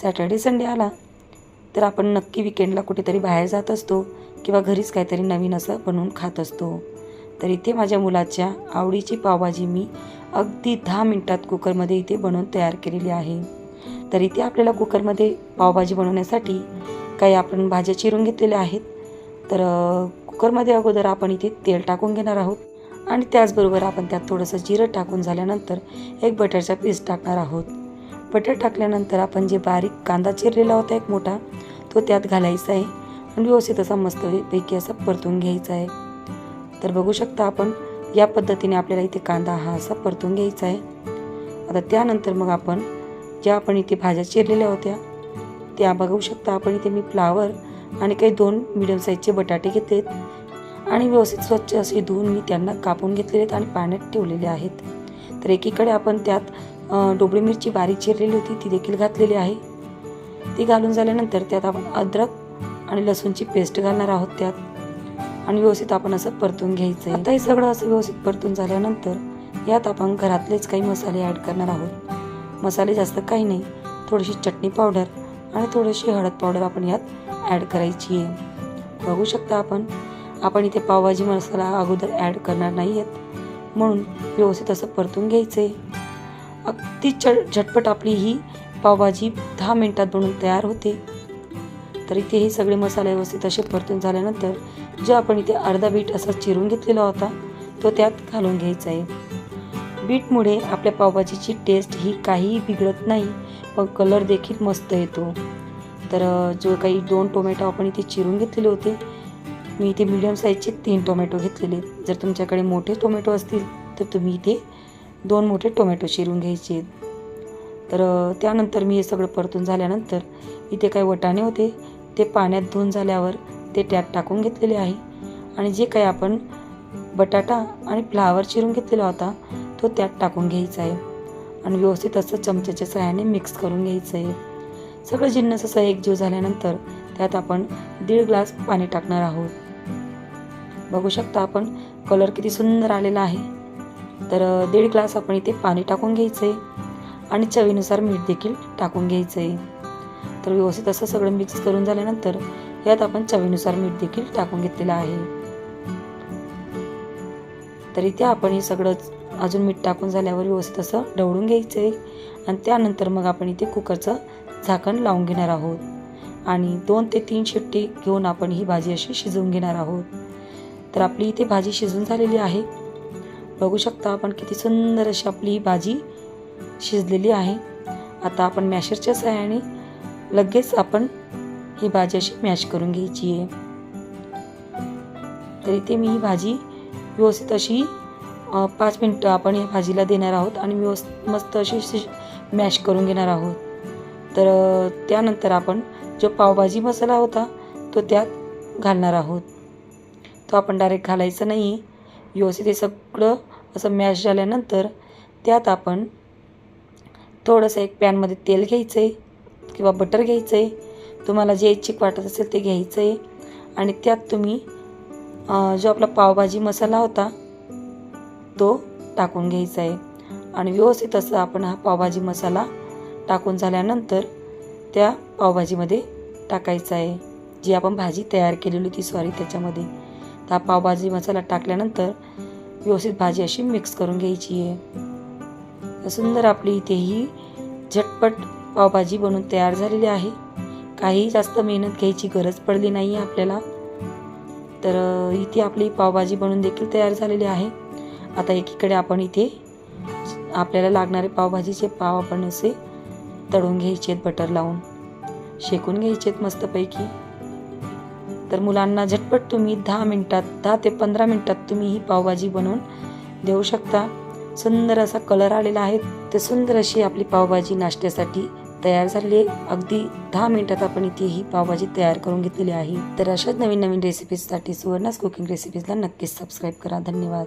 Saturday Sunday आला तर आपण नक्की विकेंडला कुठेतरी बाहेर जात असतो किंवा घरीच काहीतरी नवीन असं बनवून खात असतो. तर इथे माझ्या मुलाच्या आवडीची पावभाजी मी अगदी दहा मिनटात कुकरमध्ये इथे बनवून तयार केलेली आहे. तर इथे आपल्याला कुकरमध्ये पावभाजी बनवण्यासाठी काही आपण भाज्या चिरून घेतलेल्या आहेत. तर कुकरमध्ये अगोदर आपण इथे तेल टाकून घेणार आहोत आणि त्याचबरोबर आपण त्यात थोडंसं जिरं टाकून झाल्यानंतर एक बटरचा पीस टाकणार आहोत. बटर टाकल्यानंतर आपण जे बारीक कांदा चिरलेला होता एक मोठा तो त्यात घालायचा आहे. आणि व्यवस्थित असा मस्तपैकी असा परतून घ्यायचा आहे. तर बघू शकता आपण या पद्धतीने आपल्याला इथे कांदा हा असा परतून घ्यायचा आहे. आता त्यानंतर मग आपण ज्या आपण इथे भाज्या चिरलेल्या होत्या त्या बघू शकता आपण. इथे मी फ्लावर आणि काही दोन मिडियम साईजचे बटाटे घेतलेत. आणि व्यवस्थित स्वच्छ असे धुवून मी त्यांना कापून घेतलेले आहेत आणि पाण्यात ठेवलेले आहेत. तर एकीकडे आपण त्यात डोबळी मिरची बारीक चिरलेली होती ती देखील घातलेली आहे. ती घालून झाल्यानंतर त्यात आपण अद्रक आणि लसूणची पेस्ट घालणार आहोत त्यात. आणि व्यवस्थित आपण असं परतून घ्यायचं आहे आता हे सगळं असं व्यवस्थित परतून झाल्यानंतर यात आपण घरातलेच काही मसाले ॲड करणार आहोत. मसाले जास्त काही नाही थोडीशी चटणी पावडर आणि थोडीशी हळद पावडर आपण यात ॲड करायची आहे बघू शकता आपण आपण इथे पावभाजी मसाला अगोदर ॲड करणार नाही आहेत म्हणून व्यवस्थित असं परतून घ्यायचं आहे अगदी च झटपट आपली ही पावभाजी दहा मिनटात बनून तयार होते. तर इथे हे सगळे मसाले व्यवस्थित असे परतून झाल्यानंतर जो आपण इथे अर्धा बीट असा चिरून घेतलेला होता तो त्यात घालून घ्यायचा आहे. बीटमुळे आपल्या पावभाजीची टेस्ट ही काहीही बिघडत नाही पण कलर देखील मस्त येतो. तर जो काही दोन टोमॅटो आपण इथे चिरून घेतलेले होते मी इथे मीडियम साईजचे तीन टोमॅटो घेतलेले आहेत. जर तुमच्याकडे मोठे टोमॅटो असतील तर तुम्ही इथे दोन मोठे टोमॅटो चिरून घ्यायचे. तर त्यानंतर मी हे सगळं परतून झाल्यानंतर इथे काही वटाणे होते ते पाण्यात धुवून झाल्यावर ते त्यात टाकून घेतलेले आहे. आणि जे काही आपण बटाटा आणि फ्लावर चिरून घेतलेला होता तो त्यात टाकून घ्यायचा आहे. आणि व्यवस्थित असं चमच्याच्या सहाय्याने मिक्स करून घ्यायचं आहे. सगळं जिन्नस असं एकजीव झाल्यानंतर त्यात आपण दीड ग्लास पाणी टाकणार आहोत. बघू शकता आपण कलर किती सुंदर आलेला आहे. तर दीड ग्लास आपण इथे पाणी टाकून घ्यायचं आहे आणि चवीनुसार मीठ देखील टाकून घ्यायचं आहे तर व्यवस्थित असं सगळं मिक्स करून झाल्यानंतर यात आपण चवीनुसार मीठ देखील टाकून घेतलेलं आहे. तर इथे आपण हे सगळं अजून मीठ टाकून झाल्यावर व्यवस्थित असं ढवळून घ्यायचं आहे आणि त्यानंतर मग आपण इथे कुकरचं झाकण लावून घेणार आहोत आणि दोन ते तीन शिट्टी घेऊन आपण ही भाजी अशी शिजवून घेणार आहोत. तर आपली इथे भाजी शिजून झालेली आहे. बघू शकता आपण किती सुंदर अशी आपली ही भाजी शिजलेली आहे. आता आपण मॅशरच्या सहाय्याने लगेच आपण ही भाजी अशी मॅश करून घ्यायची आहे. तर इथे मी ही भाजी व्यवस्थित अशी पाच मिनटं आपण या भाजीला देणार आहोत आणि व्यवस्थ मस्त अशी शिज मॅश करून घेणार आहोत. तर त्यानंतर आपण जो पावभाजी मसाला होता तो त्यात घालणार आहोत. तो आपण डायरेक्ट घालायचा नाही. व्यवस्थित हे सगळं असं मॅश झाल्यानंतर त्यात आपण थोडंसं एक पॅनमध्ये तेल घ्यायचं आहे किंवा बटर घ्यायचं आहे तुम्हाला जे इच्छिक वाटत असेल ते घ्यायचं आहे आणि त्यात तुम्ही जो आपला पावभाजी मसाला होता तो टाकून घ्यायचा आहे आणि व्यवस्थित असं आपण हा पावभाजी मसाला टाकून झाल्यानंतर त्या पावभाजीमध्ये टाकायचा आहे जी आपण भाजी तयार केलेली होती सॉरी त्याच्यामध्ये. तर हा पावभाजी मसाला टाकल्यानंतर व्यवस्थित भाजी अशी मिक्स करून घ्यायची आहे. तर सुंदर आपली इथे ही झटपट पावभाजी बनवून तयार झालेली आहे. काही जास्त मेहनत घ्यायची गरज पडली नाही आहे आपल्याला. तर इथे आपली पावभाजी बनवून देखील तयार झालेली आहे. आता एकीकडे आपण इथे आपल्याला लागणारे पावभाजीचे पाव आपण असे तळून घ्यायचे आहेत बटर लावून. शेकून घ्यायचे आहेत मस्तपैकी. तर मुलांना झटपट तुम्ही दहा मिनटात दहा ते पंधरा मिनटात तुम्ही ही पावभाजी बनवून देऊ शकता. सुंदर असा कलर आलेला आहे. तर सुंदर अशी आपली पावभाजी नाश्त्यासाठी तयार झालेली आहे. अगदी दहा मिनिटात आपण इथे ही पावभाजी तयार करून घेतलेली आहे. तर अशाच नवीन नवीन रेसिपीजसाठी सुवर्णास कुकिंग रेसिपीजला नक्कीच सबस्क्राईब करा. धन्यवाद.